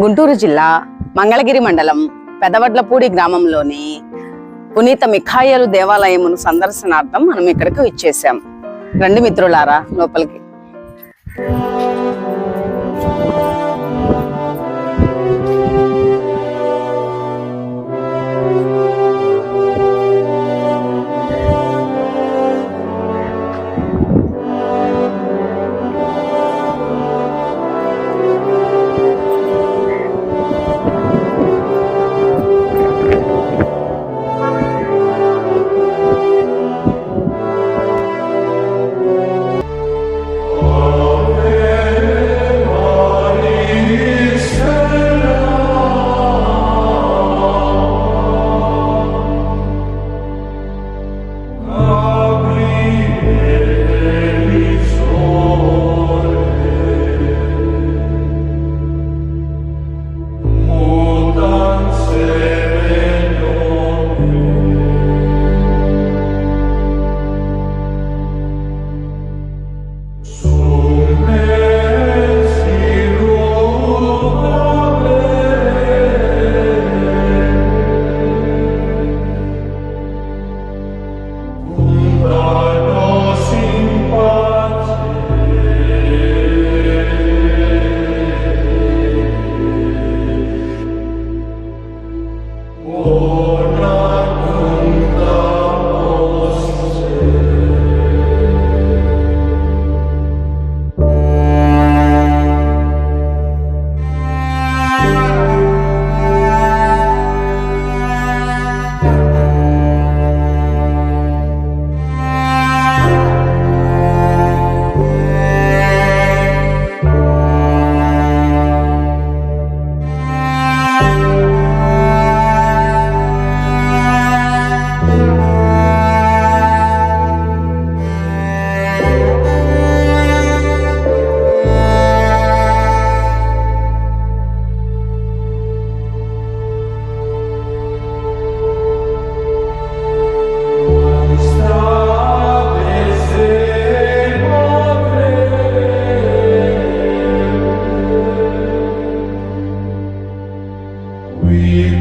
గుంటూరు జిల్లా మంగళగిరి మండలం పెదవడ్లపూడి గ్రామంలోని పునీత మిఖాయలు దేవాలయమును సందర్శనార్థం మనం ఇక్కడికి ఇచ్చేసాం రండి మిత్రులారా లోపలికి.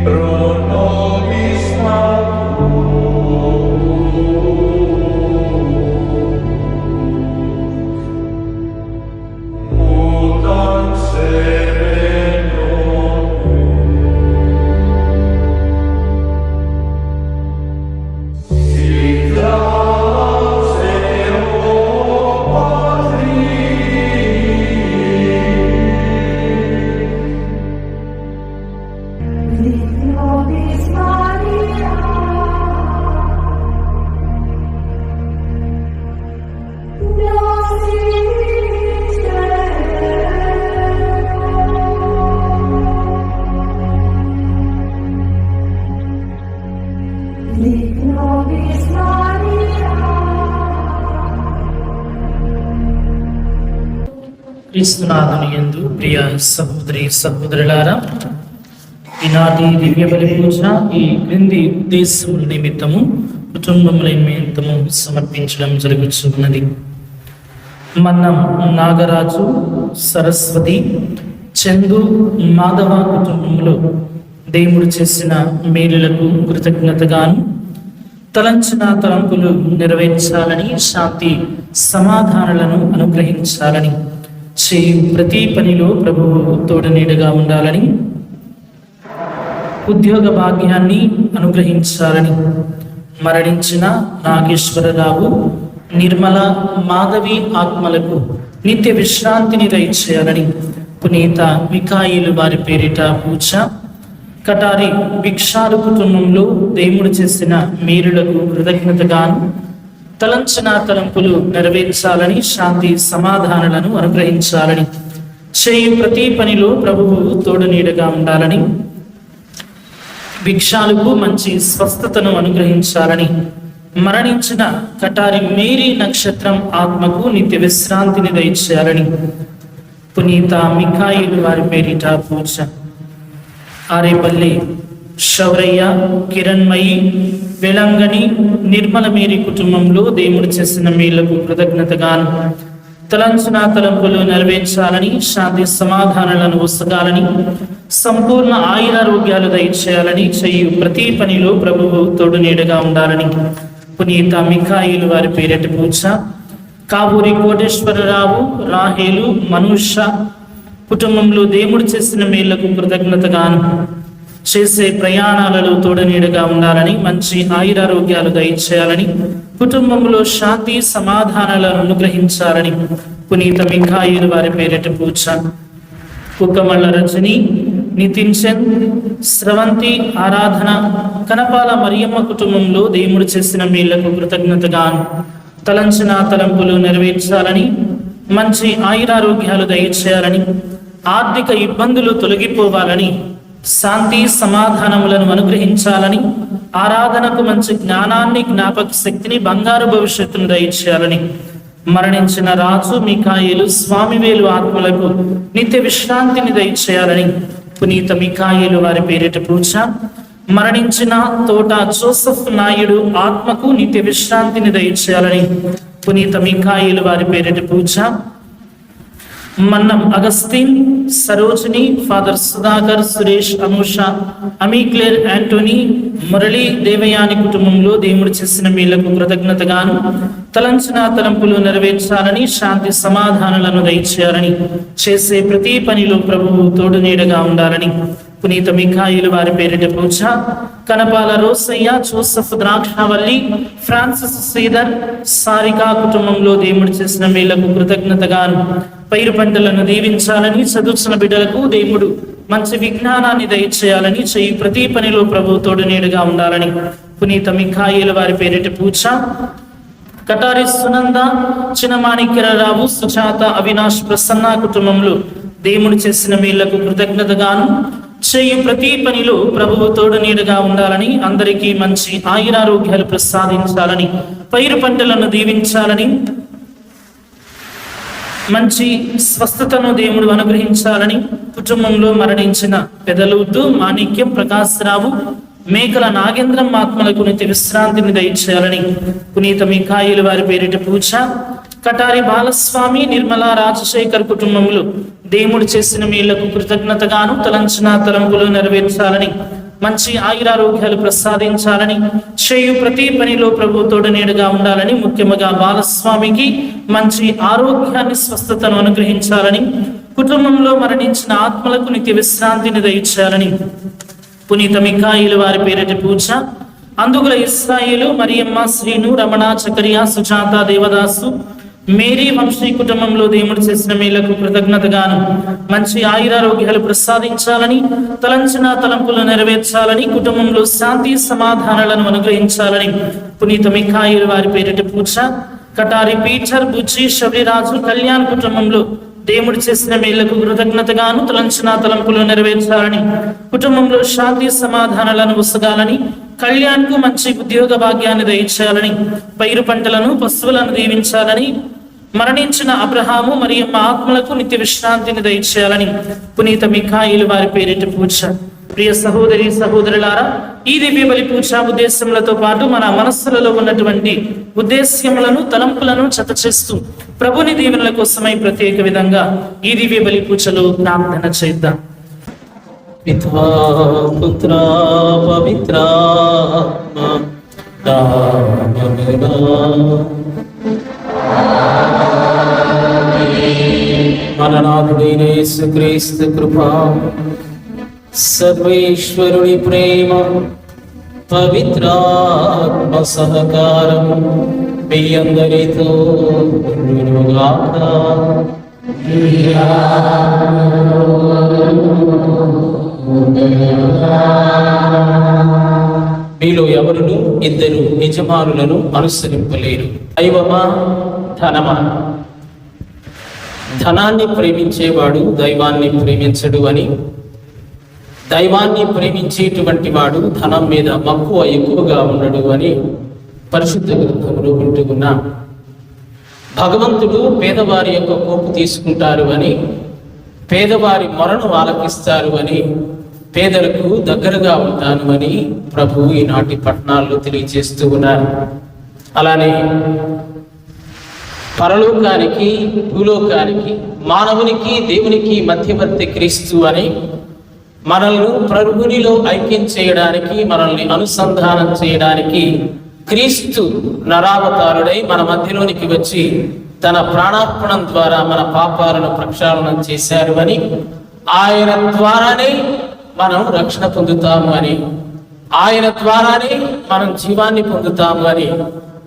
pro nobis క్రీస్తునాథుని ఎందు ప్రియ సహోదరి సహోదరులారా ఈనాటి దివ్య బలి పూజ ఈ క్రింది ఉద్దేశముల నిమిత్తము కుటుంబముల నిమిత్తము సమర్పించడం జరుగుతున్నది మనం నాగరాజు సరస్వతి చందు మాధవ కుటుంబంలో దేవుడు చేసిన మేలులకు కృతజ్ఞతగాను తలంచిన తలంపులు నెరవేర్చాలని శాంతి సమాధానాలను అనుగ్రహించాలని చేయు ప్రతి పనిలో ప్రభువు తోడనీడగా ఉండాలని ఉద్యోగ భాగ్యాన్ని అనుగ్రహించాలని మరణించిన నాగేశ్వరరావు నిర్మల మాధవి ఆత్మలకు నిత్య విశ్రాంతిని దయచేయాలని పునీత మికాయిలు వారి పేరిట పూజ కటారి భిక్షాలు కుటుంబంలో దేవుడు చేసిన మీరులకు కృతజ్ఞతగాను తలంచిన తలంపులు నెరవేర్చాలని శాంతి సమాధానాలను అనుగ్రహించాలని చేయు ప్రతి పనిలో ప్రభువు తోడు నీడగా ఉండాలని భిక్షాలకు మంచి స్వస్థతను అనుగ్రహించాలని మరణించిన కటారి మేరీ నక్షత్రం ఆత్మకు నిత్య విశ్రాంతిని దయచేయాలని పునీత మిఖాయిలు వారి పేరిట పూజ. ఆరేపల్లి శౌరయ్య కిరణ్మయి వెలంగని నిర్మల మేరీ కుటుంబంలో దేవుడు చేసిన మేళ్ళకు కృతజ్ఞతగాను తలంచునా తలంపులు నెరవేర్చాలని శాంతి సమాధానాలను వసగాలని సంపూర్ణ ఆయురారోగ్యాలు దయచేయాలని చెయ్యు ప్రతి పనిలో ప్రభువు తోడు నీడగా ఉండాలని. పునీత మిఖాయిలు వారి పేరటి పూజ. కాబూరి కోటేశ్వరరావు రాహేలు మనుష కుటుంబంలో దేవుడు చేసిన మేళ్ళకు కృతజ్ఞతగాను. చేసే ప్రయాణాలలో తోడనీడుగా ఉండాలని మంచి ఆయురారోగ్యాలు దయచేయాలని కుటుంబంలో శాంతి సమాధానాలను అనుగ్రహించాలని పునీత మిఖాయిలు వారి పేరిట పూజ. కుక్కమల్ల రజని నితిన్ చంద్ స్రవంతి ఆరాధన కనపాల మరియమ్మ కుటుంబంలో దేవుడు చేసిన మేళ్ళకు కృతజ్ఞతగాను తలంచిన తలంపులు నెరవేర్చాలని మంచి ఆయురారోగ్యాలు దయచేయాలని ఆర్థిక ఇబ్బందులు తొలగిపోవాలని శాంతి సమాధానములను అనుగ్రహించాలని ఆరాధనకు మంచి జ్ఞానాన్ని జ్ఞాపక శక్తిని బంగారు భవిష్యత్తును దయచేయాలని మరణించిన రాజు మికాయేలు స్వామివేలు ఆత్మలకు నిత్య విశ్రాంతిని దయచేయాలని పునీత మికాయేలు వారి పేరిట పూజ. మరణించిన తోట జోసఫ్ నాయుడు ఆత్మకు నిత్య విశ్రాంతిని దయచేయాలని పునీత మికాయేలు వారి పేరిట పూజ. మన్నం అగస్తిన్ సరోజిని ఫాదర్ సుధాకర్ సురేష్ అనూష అమీక్లేర్ యాంటోనీ మురళి దేవయాని కుటుంబంలో దేవుడు చేసిన మేళ్ళకు కృతజ్ఞతగాను తలంచిన తలంపులు నెరవేర్చాలని శాంతి సమాధానాలను దయచేయాలని చేసే ప్రతి పనిలో ప్రభువు తోడు నీడగా ఉండాలని పునీత మిఖాయిలు వారి పేరిట పూజ కనపాల రోసయ్య జోసఫ్ ద్రాక్షవల్లి ఫ్రాన్సిస్ శ్రీధర్ సారికా కుటుంబంలో దేవుడు చేసిన మేళ్ళకు కృతజ్ఞతగాను పైరు పంటలను దీవించాలని చదువుతున్న బిడ్డలకు దేవుడు మంచి విజ్ఞానాన్ని దయచేయాలని చెయ్యి ప్రతి పనిలో ప్రభు తోడు నీడుగా ఉండాలని. పునీత మిఖాయిల వారి పేరిట పూజ. కటారి సునంద చిన్నమాణిక్యరావు సుజాత అవినాష్ ప్రసన్న కుటుంబంలో దేవుడు చేసిన మేళ్ళకు కృతజ్ఞతగాను చేయు. ప్రతి పనిలో ప్రభువు తోడు నీడగా ఉండాలని అందరికీ మంచి ఆయురారోగ్యాలు ప్రసాదించాలని పైరు పంటలను దీవించాలని మంచి స్వస్థతను దేవుడు అనుగ్రహించాలని కుటుంబంలో మరణించిన పెదలూతు మాణిక్యం ప్రకాశరావు మేకల నాగేంద్రం ఆత్మలకు నిత్య విశ్రాంతిని దయచేయాలని పునీత మిఖాయిలు వారి పేరిట పూజ. కటారి బాలస్వామి నిర్మలా రాజశేఖర్ కుటుంబములు దేవుడు చేసిన మీళ్ళకు కృతజ్ఞతగాను తలంచిన తలంపులు నెరవేర్చాలని మంచి ఆయురారోగ్యాలు ప్రసాదించాలని చేయు ప్రతి పనిలో ప్రభు తోడనీడుగా ఉండాలని ముఖ్యంగా బాలస్వామికి మంచి ఆరోగ్యాన్ని స్వస్థతను అనుగ్రహించాలని కుటుంబంలో మరణించిన ఆత్మలకు నిత్య విశ్రాంతిని దయచేయాలని. పునీత మిఖాయిలు వారి పేరిటి పూజ. అందుగుల ఇస్రాయిలు మరియమ్మ శ్రీను రమణ చకరియా సుజాత దేవదాసు మేరీ వంశీ కుటుంబంలో దేవుడు చేసిన మేలకు కృతజ్ఞతగాను మంచి ఆయురారోగ్యాలు ప్రసాదించాలని తలంచిన తలంపులు నెరవేర్చాలని కుటుంబంలో శాంతి సమాధానాలను అనుగ్రహించాలని పునీత మిఖాయిలు వారి పేరిట పూజ కటారి పీటర్ బుజ్జి శబరిరాజు కళ్యాణ్ కుటుంబంలో దేవుడు చేసిన మేళ్ళకు కృతజ్ఞతగాను తలంచిన తలంపులు నెరవేర్చాలని కుటుంబంలో శాంతి సమాధానాలను ఉసగాలని కళ్యాణ్కు మంచి ఉద్యోగ భాగ్యాన్ని దయచేయాలని పైరు పంటలను పశువులను దీవించాలని మరణించిన అబ్రహాము మరియు మా ఆత్మలకు నిత్య విశ్రాంతిని దయచేయాలని పునీత మిఖాయిలు వారి పేరిట పూజ ప్రియ సహోదరి సహోదరులారా ఈ దివ్య బలి పూజా ఉద్దేశములతో పాటు మన మనస్సులలో ఉన్నటువంటి ఉద్దేశ్యములను తలంపులను చత చేస్తూ ప్రభుని దీవెనల కోసమై ప్రత్యేక విధంగా ఈ దివ్య బలి పూజలో ప్రార్థన చేద్దాం పితా పుత్ర పవిత్రాత్మ నామమునా. మన నాథుడైన యేసుక్రీస్తు కృప సర్వేశ్వరుని ప్రేమ పవిత్రాత్మ సహకారం మీ అందరితో మీలో ఎవరును ఇద్దరు యజమానులను అనుసరింపలేరు. దైవమా ధనమా? ధనాన్ని ప్రేమించేవాడు దైవాన్ని ప్రేమించడు అని. దైవాన్ని ప్రేమించేటువంటి వాడు ధనం మీద మక్కువ ఎక్కువగా ఉండడు అని పరిశుద్ధ గ్రంథంలో వింటూ ఉన్నాం భగవంతుడు పేదవారి యొక్క కోపు తీసుకుంటారు అని పేదవారి మొరను ఆలకిస్తారు అని పేదలకు దగ్గరగా ఉంటాను అని ప్రభు ఈనాటి పట్టణాల్లో తెలియజేస్తూ ఉన్నారు. అలానే పరలోకానికి భూలోకానికి మానవునికి దేవునికి మధ్యవర్తి క్రీస్తు అని మనల్ని ప్రభునిలో ఐక్యం చేయడానికి మనల్ని అనుసంధానం చేయడానికి క్రీస్తు నరావతారుడై మన మధ్యలోనికి వచ్చి తన ప్రాణార్పణం ద్వారా మన పాపాలను ప్రక్షాళనం చేశారు అని ఆయన ద్వారానే మనం రక్షణ పొందుతాము అని ఆయన ద్వారానే మనం జీవాన్ని పొందుతాము అని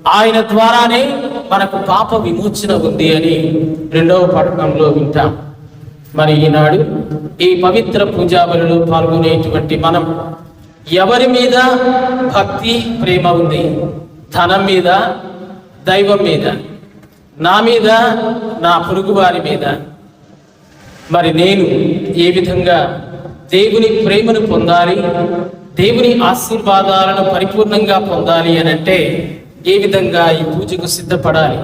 ఆయన ద్వారానే మనకు పాప విమోచన ఉంది అని రెండవ పట్టణంలో వింటాం. మరి ఈనాడు ఈ పవిత్ర పూజాబలిలో పాల్గొనేటువంటి మనం ఎవరి మీద భక్తి ప్రేమ ఉంది? ధనం మీద దైవం మీద? నా మీద నా పొరుగువారి మీద? మరి నేను ఏ విధంగా దేవుని ప్రేమను పొందాలి? దేవుని ఆశీర్వాదాలను పరిపూర్ణంగా పొందాలి అని అంటే ఏ విధంగా ఈ పూజకు సిద్ధపడాలి?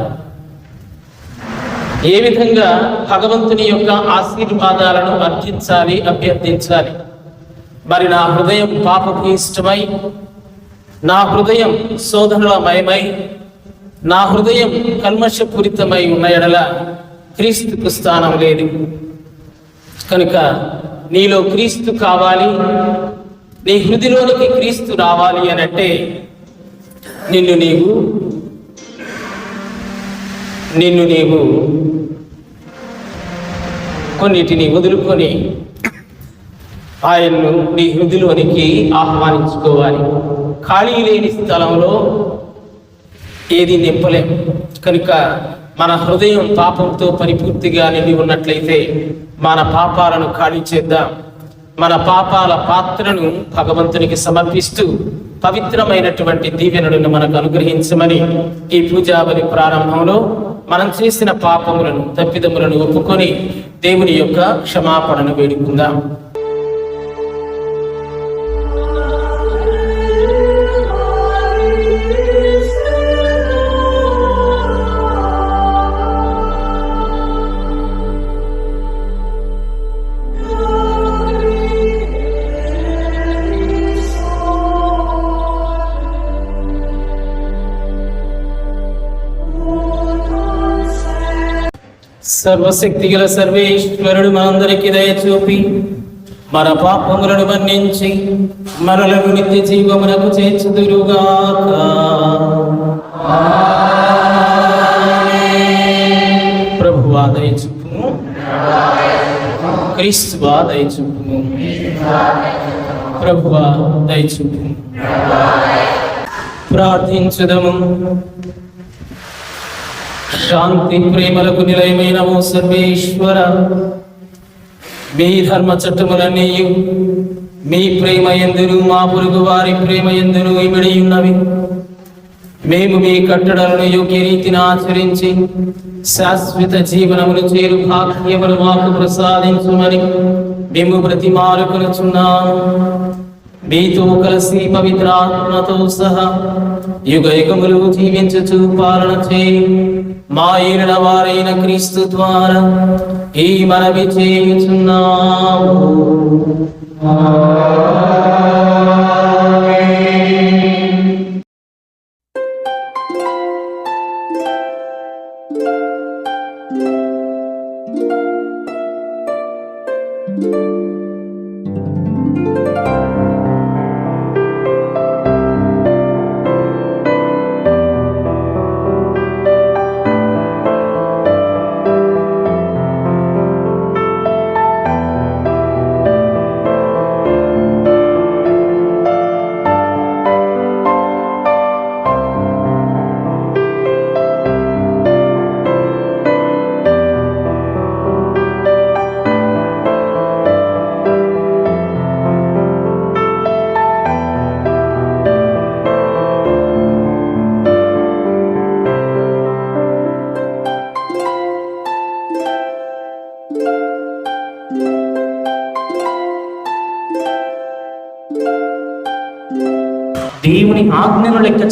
ఏ విధంగా భగవంతుని యొక్క ఆశీర్వాదాలను అర్థించాలి అభ్యర్థించాలి? మరి నా హృదయం పాపకు ఇష్టమై నా హృదయం శోధనలమయమై నా హృదయం కల్మషపూరితమై ఉన్న ఎడల క్రీస్తుకు స్థానం లేదు. కనుక నీలో క్రీస్తు కావాలి నీ హృదిలోనికి క్రీస్తు రావాలి అనంటే నిన్ను నీవు నిన్ను నీవు కొన్నిటిని వదులుకొని ఆయన్ను నీ హృదిలోనికి ఆహ్వానించుకోవాలి. ఖాళీ లేని స్థలంలో ఏది నింపలేం. కనుక మన హృదయం పాపంతో పరిపూర్తిగా నిండి ఉన్నట్లయితే మన పాపాలను ఖాళీ చేద్దాం. మన పాపాల పాత్రను భగవంతునికి సమర్పిస్తూ పవిత్రమైనటువంటి దీవెనలను మనకు అనుగ్రహించమని ఈ పూజావళి ప్రారంభంలో మనం చేసిన పాపములను తప్పిదములను ఒప్పుకొని దేవుని యొక్క క్షమాపణను వేడుకుందాం. సర్వశక్తి గల సర్వేశ్వరుడు మనందరికీ దయచూపి మన పాపములను మన్నించి మనలను నిత్య జీవమునకు చేర్చుదురుగాక. ప్రభువా దయ చూపుము క్రీస్తువా దయ చూపుము ప్రభువా దయ చూపుము ప్రార్థించుదము. శాంతి ప్రేమలకు నిలయమైన ఓ సర్వేశ్వర. మీ ధర్మ చట్టములన్నీయు మీ ప్రేమ ఎందును మా పొరుగు వారి ప్రేమ ఎందును ఇమిడి ఉన్నవి మేము మీ కట్టడలను యోగ్య రీతిని ఆచరించి శాశ్వత జీవనమును చేరు భాగ్యములు మాకు ప్రసాదించుమని మేము బ్రతిమారుకొనుచున్నాము మీతో కలిసి పవిత్రాత్మతో సహా యుగయుగములు జీవించుచు పాలన చేయి. మా ఏలిన వారైన క్రీస్తు ద్వారా ఈ మనవి చేయుచున్నాము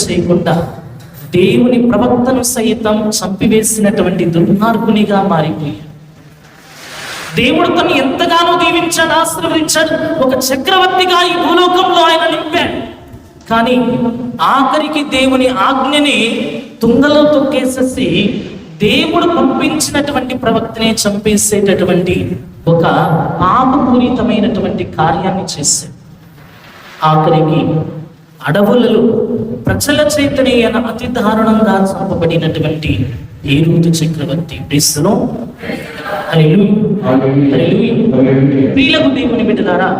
చేయకుండా దేవుని ప్రవక్తను సైతం చంపివేసినటువంటి దుర్మార్గునిగా మారిపోయాడు దేవుడు తను ఎంతగానో దీవించాడు ఆశీర్వదించాడు ఒక చక్రవర్తిగా ఈ భూలోకంలో ఆయన నింపాడు. కానీ ఆఖరికి దేవుని ఆజ్ఞని తుంగలో తొక్కేసేసి దేవుడు పంపించినటువంటి ప్రవక్తనే చంపేసేటటువంటి ఒక పాపపూరితమైనటువంటి కార్యాన్ని చేశాడు. ఆఖరికి అడవులలో ప్రజల చేతనైన అతి దారుణంగా చంపబడినటువంటి ఏరుదు చక్రవర్తి ప్రీస్తులో ప్రియులకు దేవుని బిడ్డలారా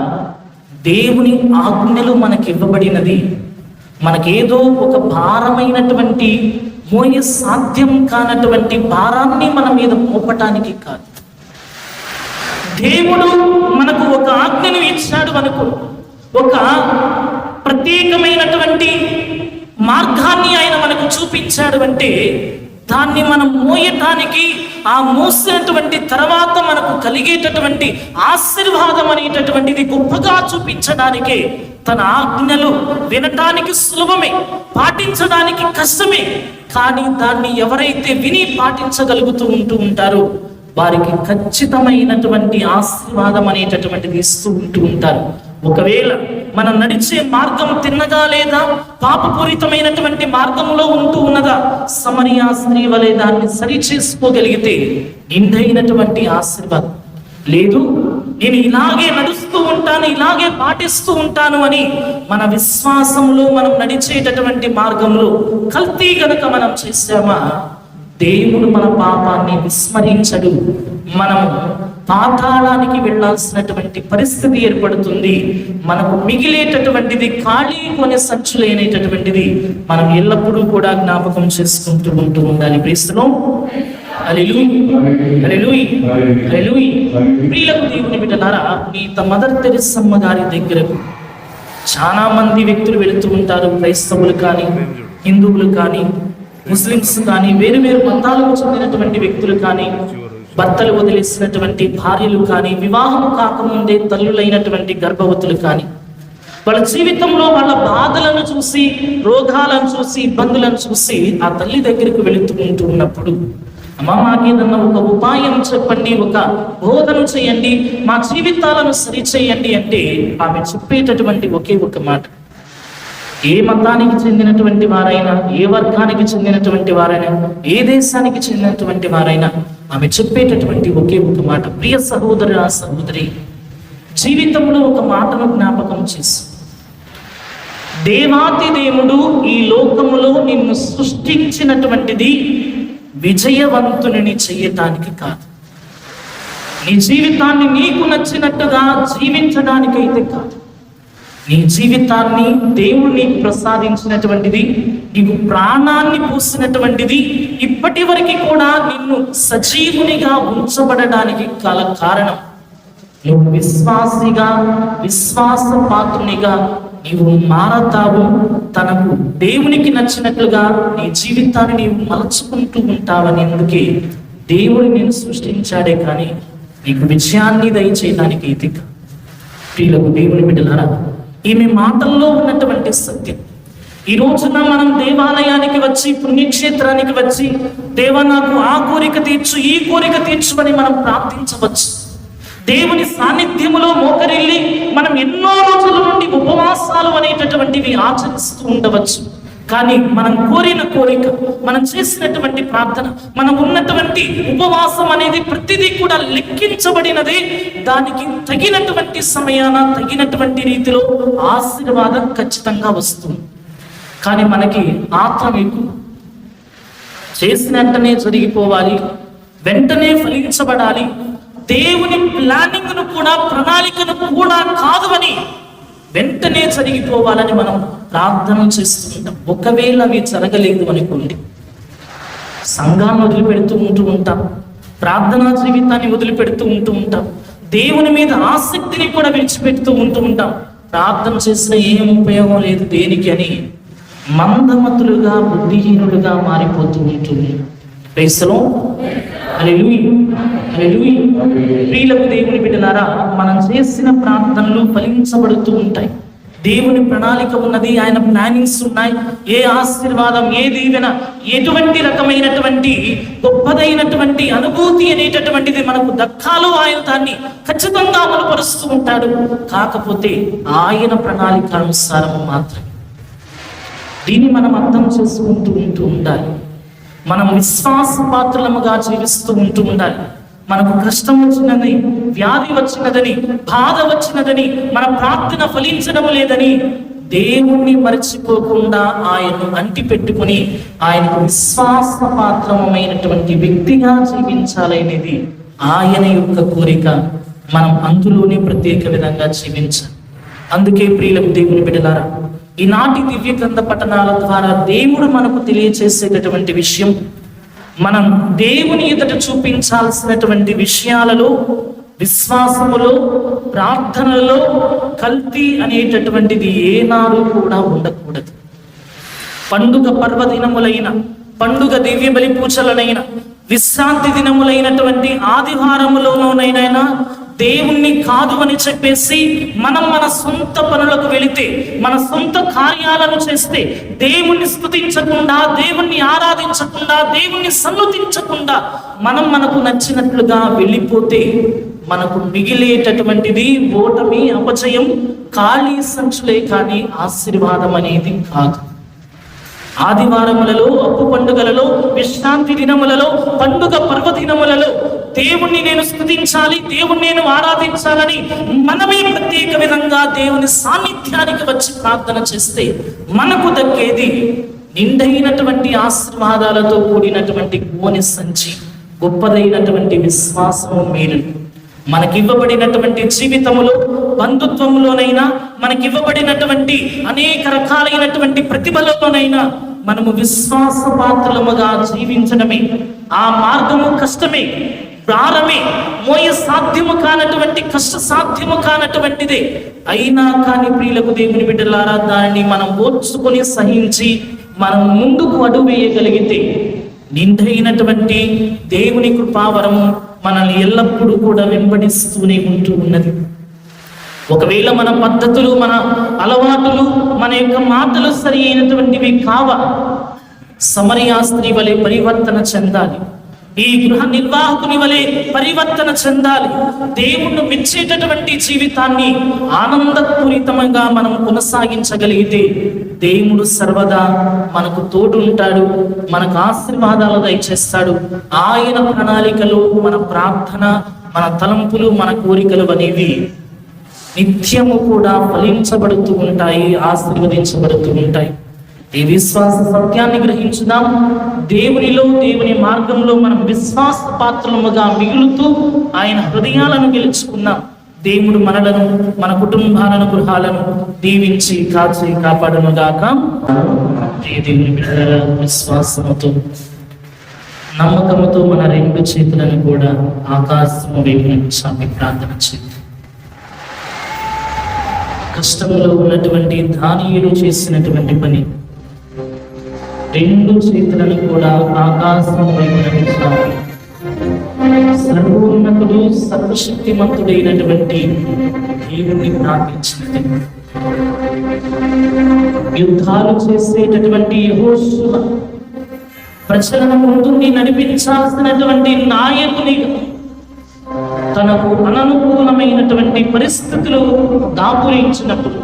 దేవుని ఆజ్ఞలు మనకి ఇవ్వబడినది మనకేదో ఒక భారమైనటువంటి మోయ సాధ్యం కానటువంటి భారాన్ని మన మీద మోపటానికి కాదు. దేవుడు మనకు ఒక ఆజ్ఞను ఇచ్చాడు అనుకో ఒక ప్రత్యేకమైనటువంటి మార్గాన్ని ఆయన మనకు చూపించాడు అంటే దాన్ని మనం మోయటానికి ఆ మోసినటువంటి తర్వాత మనకు కలిగేటటువంటి ఆశీర్వాదం అనేటటువంటిది గొప్పగా చూపించడానికే తన ఆజ్ఞలు వినటానికి సులభమే పాటించడానికి కష్టమే. కానీ దాన్ని ఎవరైతే విని పాటించగలుగుతూ ఉంటూ ఉంటారో వారికి ఖచ్చితమైనటువంటి ఆశీర్వాదం అనేటటువంటిది ఇస్తూ ఉంటూ ఉంటారు. ఒకవేళ మనం నడిచే మార్గం తిన్నగా లేదా? పాపపూరితమైనటువంటి మార్గంలో ఉంటూ ఉన్నదా? సమరియా స్త్రీ వలె దాన్ని సరి చేసుకోగలిగితే నిండైనటువంటి ఆశీర్వాదం. లేదు నేను ఇలాగే నడుస్తూ ఉంటాను ఇలాగే పాటిస్తూ ఉంటాను అని మన విశ్వాసంలో మనం నడిచేటటువంటి మార్గంలో కల్తీ గనక మనం చేశామా? దేవుడు మన పాపాన్ని విస్మరించడు. మనము పాతాళానికి వెళ్ళాల్సినటువంటి పరిస్థితి ఏర్పడుతుంది. మనకు మిగిలేటటువంటిది ఖాళీ కొనే సంచులైనటువంటిది మనం ఎల్లప్పుడూ కూడా జ్ఞాపకం చేసుకుంటూ ఉంటూ ఉండాలి. ప్రీస్తులో ప్రియులకు దేవుని బిడ్డలారా ఈత మదర్ తెరిసమ్మ గారి దగ్గరకు చాలా మంది వ్యక్తులు వెళుతూ ఉంటారు. క్రైస్తవులు కానీ హిందువులు కానీ ముస్లిమ్స్ కానీ వేరు వేరు మతాలకు చెందినటువంటి వ్యక్తులు కానీ భర్తలు వదిలేసినటువంటి భార్యలు కానీ వివాహం కాకముందే తల్లులైనటువంటి గర్భవతులు కానీ వాళ్ళ జీవితంలో వాళ్ళ బాధలను చూసి రోగాలను చూసి ఇబ్బందులను చూసి ఆ తల్లి దగ్గరికి వెళుతూ ఉంటూ ఉన్నప్పుడు అమ్మ మాకేదన్నా ఒక ఉపాయం చెప్పండి ఒక బోధన చేయండి మా జీవితాలను సరి చేయండి అంటే ఆమె చెప్పేటటువంటి ఒకే ఒక మాట. ఏ మతానికి చెందినటువంటి వారైనా ఏ వర్గానికి చెందినటువంటి వారైనా ఏ దేశానికి చెందినటువంటి వారైనా ఆమె చెప్పేటటువంటి ఒకే ఒక మాట ప్రియ సహోదరు సహోదరి జీవితంలో ఒక మాటను జ్ఞాపకం చేసి. దేవాతి దేవుడు ఈ లోకములో నిన్ను సృష్టించినటువంటిది విజయవంతుని చెయ్యటానికి కాదు. నీ జీవితాన్ని నీకు నచ్చినట్టుగా జీవించడానికైతే కాదు. నీ జీవితాన్ని దేవుడు నీకు ప్రసాదించినటువంటిది నీకు ప్రాణాన్ని పూసినటువంటిది ఇప్పటి వరకు కూడా నిన్ను సజీవునిగా ఉంచబడడానికి గల కారణం. నువ్వు విశ్వాసిగా విశ్వాస పాత్రునిగా నీవు మారతావు. తనకు దేవునికి నచ్చినట్లుగా నీ జీవితాన్ని నీవు మలచుకుంటూ ఉంటావని అందుకే దేవుడు నేను సృష్టించాడే కానీ నీకు విజయాన్ని దయచేయడానికి ఇది ప్రియులకు దేవుని బిడ్డలారా ఈమె మాటల్లో ఉన్నటువంటి సత్యం. ఈ రోజున మనం దేవాలయానికి వచ్చి పుణ్యక్షేత్రానికి వచ్చి దేవ నాకు ఆ కోరిక తీర్చు ఈ కోరిక తీర్చు అని మనం ప్రార్థించవచ్చు. దేవుని సాన్నిధ్యములో మోకరిల్లి మనం ఎన్నో రోజుల నుండి ఉపవాసాలు అనేటటువంటివి ఆచరిస్తూ ఉండవచ్చు. కానీ మనం కోరిన కోరిక మనం చేసినటువంటి ప్రార్థన మనం ఉన్నటువంటి ఉపవాసం అనేది ప్రతిదీ కూడా లెక్కించబడినది. దానికి తగినటువంటి సమయాన తగినటువంటి రీతిలో ఆశీర్వాదం ఖచ్చితంగా వస్తుంది. కానీ మనకి ఆత్రం ఎక్కువ చేసిన వెంటనే జరిగిపోవాలి వెంటనే ఫలించబడాలి. దేవుని ప్లానింగ్ను కూడా ప్రణాళికను కూడా కాదు అని వెంటనే జరిగిపోవాలని మనం ప్రార్థన చేస్తుంటాం. ఒకవేళ అవి జరగలేదు అనుకోండి సంఘాన్ని వదిలిపెడుతూ ఉంటూ ఉంటాం. ప్రార్థనా జీవితాన్ని వదిలిపెడుతూ ఉంటూ ఉంటాం. దేవుని మీద ఆసక్తిని కూడా విడిచిపెడుతూ ఉంటూ ఉంటాం. ప్రార్థన చేసిన ఏం ఉపయోగం లేదు దేనికి అని. మందమతులుగా బుద్ధిహీనులుగా మారిపోతూ ఉంటుంది ప్రైసలో ప్రియులకు దేవుని బిడ్డలారా మనం చేసిన ప్రార్థనలు ఫలించబడుతూ ఉంటాయి. దేవుని ప్రణాళిక ఉన్నది ఆయన ప్లానింగ్స్ ఉన్నాయి. ఏ ఆశీర్వాదం ఏ దీవెన ఎటువంటి రకమైనటువంటి గొప్పదైనటువంటి అనుభూతి అనేటటువంటిది మనకు దక్కాలో ఆయన దాన్ని ఖచ్చితంగా అమలుపరుస్తూ ఉంటాడు. కాకపోతే ఆయన ప్రణాళిక అనుసారం మాత్రమే. దీన్ని మనం అర్థం చేసుకుంటూ ఉంటూ ఉండాలి. మనం విశ్వాస పాత్రలముగా జీవిస్తూ ఉంటూ ఉండాలి. మనకు కష్టం వచ్చినదని వ్యాధి వచ్చినదని బాధ వచ్చినదని మన ప్రార్థన ఫలించడం లేదని దేవుణ్ణి మరచిపోకుండా ఆయన్ను అంటి పెట్టుకుని ఆయనకు విశ్వాస పాత్రమైనటువంటి వ్యక్తిగా జీవించాలనేది ఆయన యొక్క కోరిక. మనం అందులోనే ప్రత్యేక విధంగా జీవించాలి. అందుకే ప్రియులకు దేవుని బిడలారా ఈనాటి దివ్య గ్రంథ పఠనాల ద్వారా దేవుడు మనకు తెలియచేసేటటువంటి విషయం మనం దేవుని ఎదుట చూపించాల్సినటువంటి విషయాలలో విశ్వాసములో ప్రార్థనలో కల్తీ అనేటటువంటిది ఏనాడు కూడా ఉండకూడదు. పండుగ పర్వదినములైన పండుగ దివ్య బలి పూజలనైన విశ్రాంతి దినములైనటువంటి ఆదివారములోనైనా దేవుణ్ణి కాదు అని చెప్పేసి మనం మన సొంత పనులకు వెళితే మన సొంత కార్యాలను చేస్తే దేవుణ్ణి స్థుతించకుండా దేవుణ్ణి ఆరాధించకుండా దేవుణ్ణి సన్నుతించకుండా మనం మనకు నచ్చినట్లుగా వెళ్ళిపోతే మనకు మిగిలేటటువంటిది ఓటమి అపజయం ఖాళీ సంచులే కానీ ఆశీర్వాదం అనేది కాదు. ఆదివారములలో అప్పు పండుగలలో విశ్రాంతి దినములలో పండుగ పర్వదినములలో దేవుణ్ణి నేను స్థుతించాలి దేవుణ్ణి నేను ఆరాధించాలని మనమే ప్రత్యేక విధంగా దేవుని సాన్నిధ్యానికి వచ్చి ప్రార్థన చేస్తే మనకు దక్కేది నిండైనటువంటి ఆశీర్వాదాలతో కూడినటువంటి గోని సంచి గొప్పదైనటువంటి విశ్వాసము మీరు మనకివ్వబడినటువంటి జీవితములో బంధుత్వంలోనైనా మనకివ్వబడినటువంటి అనేక రకాలైనటువంటి ప్రతిభలలోనైనా మనము విశ్వాస పాత్రలముగా జీవించడమే ఆ మార్గము కష్టమే. ప్రారమే. మోయ సాధ్యము కానటువంటి కష్ట సాధ్యము కానటువంటిదే. అయినా కానీ ప్రియులకు దేవుని బిడ్డలారా దానిని మనం ఓర్చుకొని సహించి మనం ముందుకు అడుగు వేయగలిగితే నిండైనటువంటి దేవుని కృపావరము మనల్ని ఎల్లప్పుడూ కూడా వెంబడిస్తూనే ఉంటూ ఉన్నది. ఒకవేళ మన పద్ధతులు మన అలవాటులు మన యొక్క మాటలు సరి అయినటువంటివి కావ సమరయాస్త్రి వలె పరివర్తన చెందాలి. ఈ గృహ నిర్వాహకుని వలె పరివర్తన చెందాలి. దేవుణ్ణి మెచ్చేటటువంటి జీవితాన్ని ఆనందపూరితంగా మనం కొనసాగించగలిగితే దేవుడు సర్వదా మనకు తోడుంటాడు మనకు ఆశీర్వాదాలు దయచేస్తాడు. ఆయన ప్రణాళికలు మన ప్రార్థన మన తలంపులు మన కోరికలు అనేవి నిత్యము కూడా ఫలించబడుతూ ఉంటాయి ఆశీర్వదించబడుతూ ఉంటాయి. ఈ విశ్వాస సత్యాన్ని గ్రహించుదాం. దేవునిలో దేవుని మార్గంలో మనం విశ్వాస పాత్రముగా మిగులుతూ ఆయన హృదయాలను గెలుచుకుందాం. దేవుడు మనలను మన కుటుంబాలను గృహాలను దీవించి కాచి కాపాడను గాక దేవుని విశ్వాసముతో నమ్మకముతో మన రెండు చేతులను కూడా ఆకాశము వైపు ప్రార్థన చేద్దాం కష్టంలో ఉన్నటువంటి దానియులు చేసినటువంటి పని రెండు చేతులను కూడా ఆకాశం వైపు నడిచాలి సర్వోన్నతుడు సర్వశక్తిమంతుడైనటువంటి దేవుణ్ణి ప్రార్థించినది. యుద్ధాలు చేసేటటువంటి ప్రచలన ప్రజలను ముందుండి నడిపించాల్సినటువంటి నాయకునిగా తనకు అననుకూలమైనటువంటి పరిస్థితులు దాపురించినప్పుడు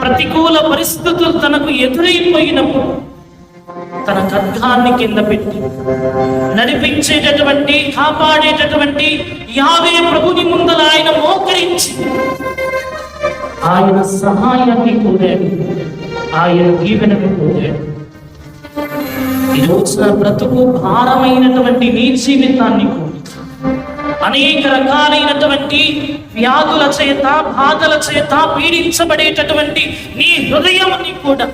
ప్రతికూల పరిస్థితులు తనకు ఎదురైపోయినప్పుడు తన ఖడ్గాన్ని కింద పెట్టి నడిపించేటటువంటి కాపాడేటటువంటి యావే ప్రభుని ముందల ఆయన మోకరించి ఆయన సహాయాన్ని కోరాడు ఆయన దీవెనను కోరాడు ఈరోజు నా బ్రతుకు భారమైనటువంటి నీ జీవితాన్ని కోరి అనేక రకాలైనటువంటి వ్యాధుల చేత బాధల చేత పీడించబడేటటువంటి నీ హృదయాన్ని కూడా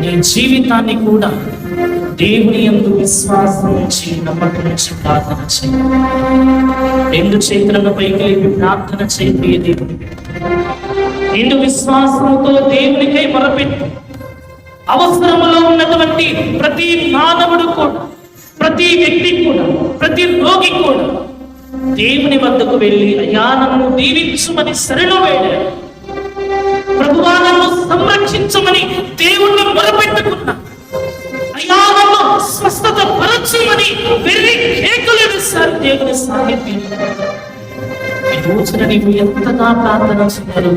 నీ జీవితాన్ని కూడా దేవుని యందు విశ్వాసం నుంచి నమ్మకం నుంచి ప్రార్థన చేయి. రెండు చేతులను పైకి లేపి ప్రార్థన చేయి దేవుని నిండు విశ్వాసంతో దేవునికై మొరపెట్టు. అవసరంలో ఉన్నటువంటి ప్రతి మానవుడు కూడా ప్రతి వ్యక్తి కూడా ప్రతి రోగి కూడా దేవుని వద్దకు వెళ్ళి అయ్యా నన్ను దీవించుమని సరిలో వేడాడు ప్రభువాలను సంరక్షించమని దేవుణ్ణి మొరపెట్టుకున్నా. అయ్యా నన్ను స్వస్థత పరచమని వెళ్ళి కేకలు వేశారు దేవుని సాహిత్యం రోజున నీవు ఎంతగా ప్రార్థన చేయాలో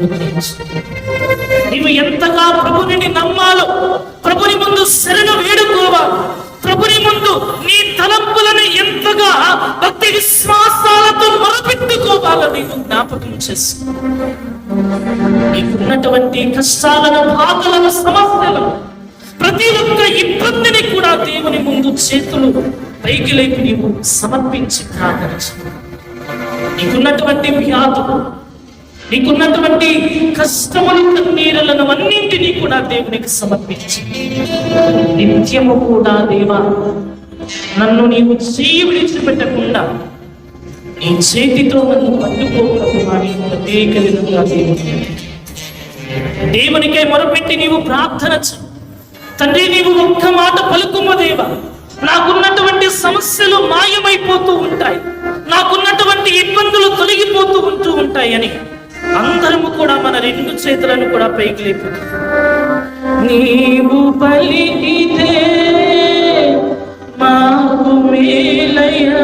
నీవు ఎంతగా ప్రభుని నమ్మాలో ప్రభుని ముందు శరణ వేడుకోవాలి. ప్రభుని ముందు నీ తలంపులను ఎంతగా భక్తి విశ్వాసాలతో మొరపెట్టుకోవాలో నువ్వు జ్ఞాపకం చేసుకో. నీకున్నటువంటి కష్టాలను బాధలను సమస్యలను ప్రతి ఒక్క ఇబ్బందిని కూడా దేవుని ముందు చేతులు పైకి లేపి నీవు సమర్పించి ప్రార్థన నీకున్నటువంటి వ్యాధులు నీకున్నటువంటి కష్టములు కన్నీరులను అన్నింటినీ కూడా దేవునికి సమర్పించి. నిత్యము కూడా దేవా నన్ను నీవు చేయి విడిచిపెట్టకుండా నీ చేతితో నన్ను పట్టుకోకుండా ప్రత్యేక విధంగా దేవుని దేవునికై మొరపెట్టి నీవు ప్రార్థన తండ్రి నీవు ఒక్క మాట పలుకుమ్మ దేవ. నాకున్నటువంటి సమస్యలు మాయమైపోతూ ఉంటాయి. నాకున్నటువంటి ఇబ్బందులు తొలగిపోతూ ఉంటూ ఉంటాయి అని అందరము కూడా మన రెండు చేతులను కూడా పైకి లేపు నీవు పలికితే మాకు మేలయ్యా.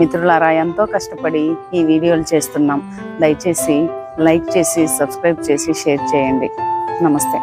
మిత్రులారా ఎంతో కష్టపడి ఈ వీడియోలు చేస్తున్నాం. దయచేసి లైక్ చేసి సబ్స్క్రైబ్ చేసి షేర్ చేయండి. నమస్తే.